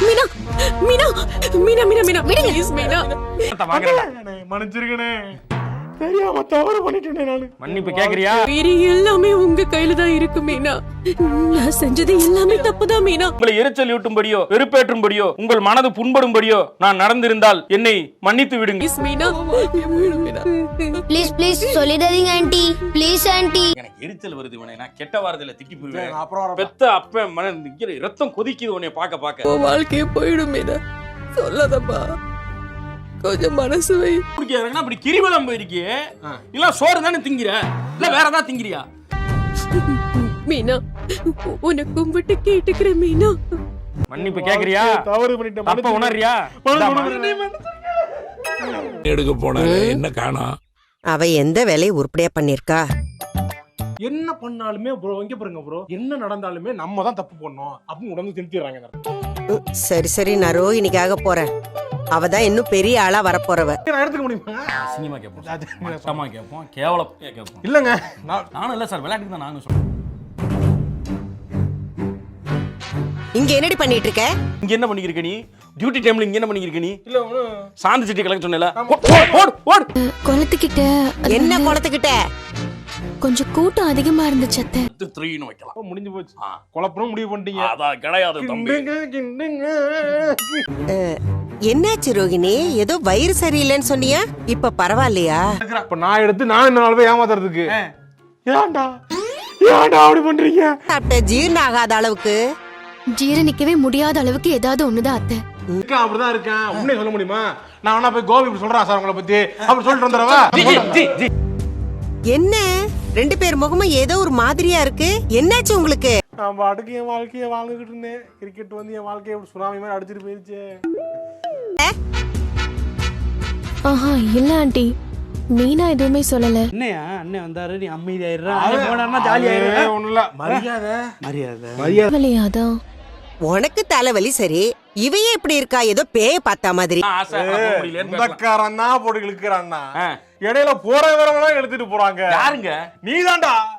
மீனா மீனா மீனா மீனா மீனா விடுங்க. மீனா. மன்னிச்சிருக்கனே தெரியாம தவறு பண்ணிட்டேனே நானு. மன்னிப்பு கேக்குறியா? வேற எல்லாமே உங்க கையில தான் இருக்கு மீனா. நான் செஞ்சது எல்லாமே தப்புதான் மீனா. உங்களை எரிச்சல் ஊட்டும்படியோ வெறுப்பேற்றும்படியோ உங்கள் மனது புண்படும்படியோ நான் நடந்திருந்தால் என்னை மன்னித்து விடுங்க. ப்ளீஸ் மீனா. ப்ளீஸ் ப்ளீஸ் சொல்லிடாதீங்க ஆண்டி ப்ளீஸ் ஆண்டி எனக்கு எரிச்சல் வருது உன்னை நான் கெட்ட வாரத்துல திக்கி போயிருவேன் அப்புறம். பெத்த அப்ப மன நிக்கிற ரத்தம் கொதிக்குது உன்னை பார்க்க பார்க்க. உன் வாழ்க்கையே போயிடும் மீனா. சொல்லாதப்பா. கொஞ்சம் மனசு வை. குடிக்கிறதுனா அப்படி கிரிவலம் போயிருக்கியே. இல்ல சோறு தானே திங்கிற? இல்ல வேற ஏதாவது திங்கிறியா? மீனா உன்னை கும்பிட்டு கேட்டுக்கிறேன் மீனா. மன்னிப்பு கேக்குறியா? தவறு பண்ணிட்டேன் தப்ப உணர்றியா? எடுக்க போனாங்க. என்ன காணோம்? அவ எந்த வேலையை உருப்படியா பண்ணிருக்கா? என்ன பண்ணாலுமே ப்ரோ இங்க பாருங்க ப்ரோ என்ன நடந்தாலுமே நம்ம தான் தப்பு பண்ணோம். அப்படின்னு உடம்பு திருத்திடுறாங்க சரி சரி நான் ரோஹிணிக்காக போறேன். அவ தான் இன்னும் பெரிய ஆளா வரப்போறவ. நான் எடுத்துக்க முடியுமா? சினிமா கேட்போம் மட்டமா கேட்போம் கேவலம் கேட்போம் இல்லங்க. நான் நானும் இல்ல சார் விளையாட்டுக்கு தான் நானும் சொல்றேன். இங்க என்னடி பண்ணிட்டு இருக்க? இங்க என்ன பண்ணிக்கிருக்க நீ? டியூட்டி டைம்ல இங்க என்ன பண்ணிக்கிருக்க நீ? இல்ல சாந்தி சிட்டி கலக்க சொன்னல ஓடு ஓடு குளத்துக்கிட்ட என்ன குளத்துக்கிட்ட? கொஞ்சம் கூட்டம் அதிகமா இருந்துச்சு அத்தை த்ரீன்னு வைக்கலாம். அப்ப முடிஞ்சு போச்சு. குழப்பணும் முடிவு பண்ணிட்டீங்க. அதான் கிடையாது தம்பி. என்னாச்சு ரோஹிணி ஏதோ வயிறு சரியில்லைன்னு சொன்னியா? இப்ப பரவாயில்லையா? இப்ப நான் எடுத்து நான் என்ன நாலு போய் ஏமாத்துறதுக்கு. ஏன்டா? ஏன்டா அப்படி பண்றீங்க? சாப்பிட்ட ஜீரணம் ஆகாத அளவுக்கு. ஜீரணிக்கவே முடியாத அளவுக்கு ஏதாவது ஒண்ணுதான் அத்தை. இருக்கேன் அப்படிதான் இருக்கேன். உண்மையை சொல்ல முடியுமா? நான் வேணா போய் கோபி இப்படி சொல்றேன் சார் உங்களை பத்தி. அப்படி சொல்லிட்டு வந்துடவா என்ன? ரெண்டு பேர் முகமும் ஏதோ ஒரு மாதிரியா இருக்கு என்னாச்சு உங்களுக்கு நான் பாட்டுக்கு என் வாழ்க்கையை வாழ்ந்துகிட்டு இருந்தேன் கிரிக்கெட் வந்து என் வாழ்க்கையை இப்படி சுனாமி மாதிரி அடிச்சிட்டு போயிருச்சு ஆஹா இல்ல ஆண்டி மீனா எதுவுமே சொல்லல என்னையா அண்ணன் வந்தாரு நீ அமைதியாயிடுறா அண்ணன் போனாருன்னா ஜாலி ஆயிடுறா ஒண்ணும் இல்ல மரியாதை மரியாதை அதான் உனக்கு தலைவலி சரி இவையே இப்படி இருக்கா? ஏதோ பேய பார்த்தா மாதிரி. தான் போட்டு இழுக்கிறான்னா. இடையில போற வரவெல்லாம் எடுத்துட்டு போறாங்க. யாருங்க? நீதான்டா.